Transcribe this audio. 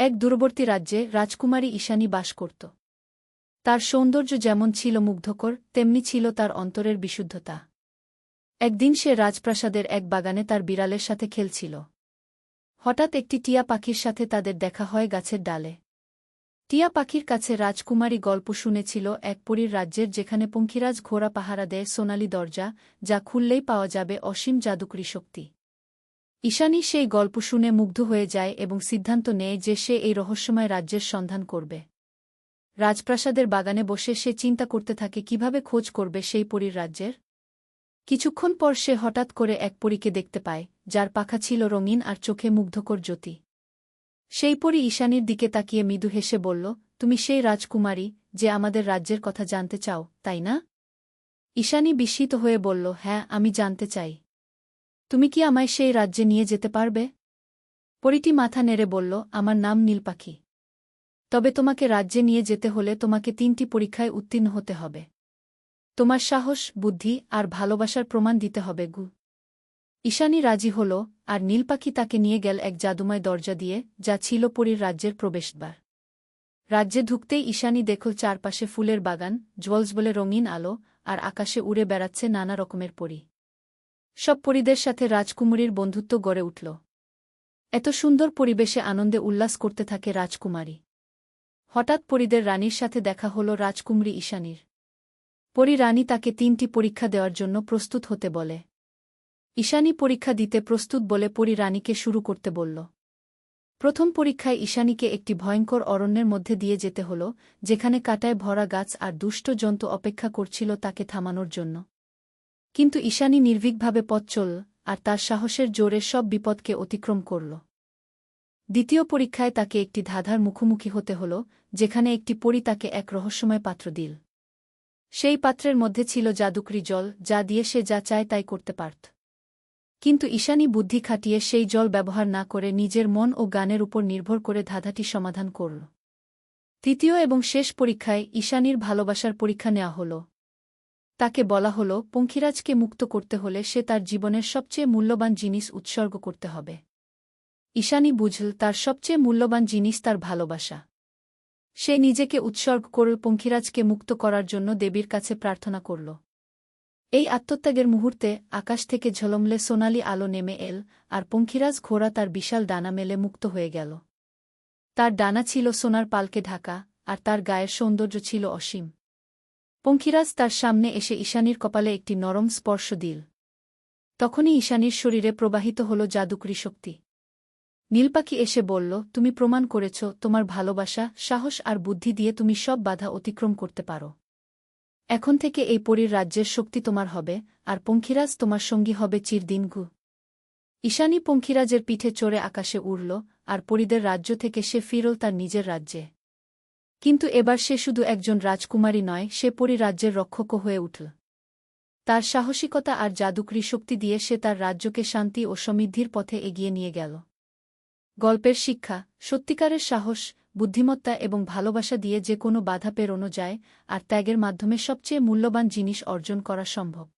এক দূরবর্তী রাজ্যে রাজকুমারী ঈশানী বাস করত। তার সৌন্দর্য যেমন ছিল মুগ্ধকর, তেমনি ছিল তার অন্তরের বিশুদ্ধতা। একদিন সে রাজপ্রাসাদের এক বাগানে তার বিড়ালের সাথে খেলছিল। হঠাৎ একটি টিয়া পাখির সাথে তাদের দেখা হয় গাছের ডালে। টিয়া পাখির কাছে রাজকুমারী গল্প শুনেছিল এক পরীর রাজ্যের যেখানে পঙ্খিরাজ ঘোড়া পাহারা দেয় সোনালি দরজা, যা খুললেই পাওয়া যাবে অসীম জাদুকরী শক্তি। ঈশানী সেই গল্প শুনে মুগ্ধ হয়ে যায় এবং সিদ্ধান্ত নেয় যে সে এই রহস্যময় রাজ্যের সন্ধান করবে। রাজপ্রাসাদের বাগানে বসে সে চিন্তা করতে থাকে, কীভাবে খোঁজ করবে সেই পরীর রাজ্যের? কিছুক্ষণ পর সে হঠাৎ করে এক পরীকে দেখতে পায়, যার পাখা ছিল রঙিন আর চোখে মুগ্ধকর জ্যোতি। সেই পরী ঈশানীর দিকে তাকিয়ে মৃদু হেসে বলল, তুমি সেই রাজকুমারী যে আমাদের রাজ্যের কথা জানতে চাও, তাই না? ঈশানী বিস্মিত হয়ে বলল হ্যাঁ আমি জানতে চাই। তুমি কি আমায় সেই রাজ্যে নিয়ে যেতে পারবে? পরিটি মাথা নেড়ে বলল, আমার নাম নীলপাখি। তবে তোমাকে রাজ্যে নিয়ে যেতে হলে তোমাকে তিনটি পরীক্ষায় উত্তীর্ণ হতে হবে। তোমার সাহস, বুদ্ধি আর ভালোবাসার প্রমাণ দিতে হবে, গু। ঈশানী রাজি হল, আর নীলপাখি তাকে নিয়ে গেল এক জাদুময় দরজা দিয়ে, যা ছিল পরীর রাজ্যের প্রবেশদ্বার। রাজ্যে ঢুকতেই ঈশানী দেখল চারপাশে ফুলের বাগান জলস বলে রঙিন আলো, আর আকাশে উড়ে বেড়াচ্ছে নানা রকমের পরী। সব পরীদের সাথে রাজকুমারীর বন্ধুত্ব গড়ে উঠল। এত সুন্দর পরিবেশে আনন্দে উল্লাস করতে থাকে রাজকুমারী। হঠাৎ পরীদের রানীর সাথে দেখা হল রাজকুমারী ঈশানীর। পরী রানী তাকে তিনটি পরীক্ষা দেওয়ার জন্য প্রস্তুত হতে বলে। ঈশানী পরীক্ষা দিতে প্রস্তুত বলে পরী রানীকে শুরু করতে বলল। প্রথম পরীক্ষায় ঈশানীকে একটি ভয়ঙ্কর অরণ্যের মধ্যে দিয়ে যেতে হল, যেখানে কাটায় ভরা গাছ আর দুষ্ট জন্তু অপেক্ষা করছিল তাকে থামানোর জন্য। কিন্তু ঈশানী নির্ভীকভাবে পথ চলল আর তার সাহসের জোরে সব বিপদকে অতিক্রম করল। দ্বিতীয় পরীক্ষায় তাকে একটি ধাঁধার মুখোমুখি হতে হল, যেখানে একটি পরী তাকে এক রহস্যময় পাত্র দিল। সেই পাত্রের মধ্যে ছিল জাদুকরি জল, যা দিয়ে সে যা চায় তাই করতে পারত। কিন্তু ঈশানী বুদ্ধি খাটিয়ে সেই জল ব্যবহার না করে নিজের মন ও গানের উপর নির্ভর করে ধাঁধাটি সমাধান করল। তৃতীয় এবং শেষ পরীক্ষায় ঈশানীর ভালোবাসার পরীক্ষা নেওয়া হল। তাকে বলা হল, পঙ্খিরাজকে মুক্ত করতে হলে সে তার জীবনের সবচেয়ে মূল্যবান জিনিস উৎসর্গ করতে হবে। ঈশানী বুঝল, তার সবচেয়ে মূল্যবান জিনিস তার ভালোবাসা। সে নিজেকে উৎসর্গ করল পঙ্খিরাজকে মুক্ত করার জন্য দেবীর কাছে প্রার্থনা করল। এই আত্মত্যাগের মুহূর্তে আকাশ থেকে ঝলমলে সোনালি আলো নেমে এল, আর পঙ্খিরাজ ঘোড়া তার বিশাল ডানা মেলে মুক্ত হয়ে গেল। তার ডানা ছিল সোনার পালকে ঢাকা, আর তার গায়ের সৌন্দর্য ছিল অসীম। পঙ্খিরাজ তার সামনে এসে ঈশানীর কপালে একটি নরম স্পর্শ দিল। তখনই ঈশানীর শরীরে প্রবাহিত হল জাদুকরি শক্তি। নীলপাখি এসে বলল, তুমি প্রমাণ করেছ, তোমার ভালোবাসা, সাহস আর বুদ্ধি দিয়ে তুমি সব বাধা অতিক্রম করতে পারো। এখন থেকে এই পরীর রাজ্যের শক্তি তোমার হবে, আর পঙ্খিরাজ তোমার সঙ্গী হবে চিরদিন গু ঈশানী পঙ্খিরাজের পিঠে চড়ে আকাশে উড়ল, আর পরীদের রাজ্য থেকে সে ফিরল তার নিজের রাজ্যে। কিন্তু এবার সে শুধু একজন রাজকুমারী নয়, সে পরিরাজ্যের রক্ষকও হয়ে উঠল। তার সাহসিকতা আর জাদুকরী শক্তি দিয়ে সে তার রাজ্যকে শান্তি ও সমৃদ্ধির পথে এগিয়ে নিয়ে গেল। গল্পের শিক্ষা, সত্যিকারের সাহস, বুদ্ধিমত্তা এবং ভালোবাসা দিয়ে যে কোনো বাধা পেরোনো যায়, আর ত্যাগের মাধ্যমে সবচেয়ে মূল্যবান জিনিস অর্জন করা সম্ভব।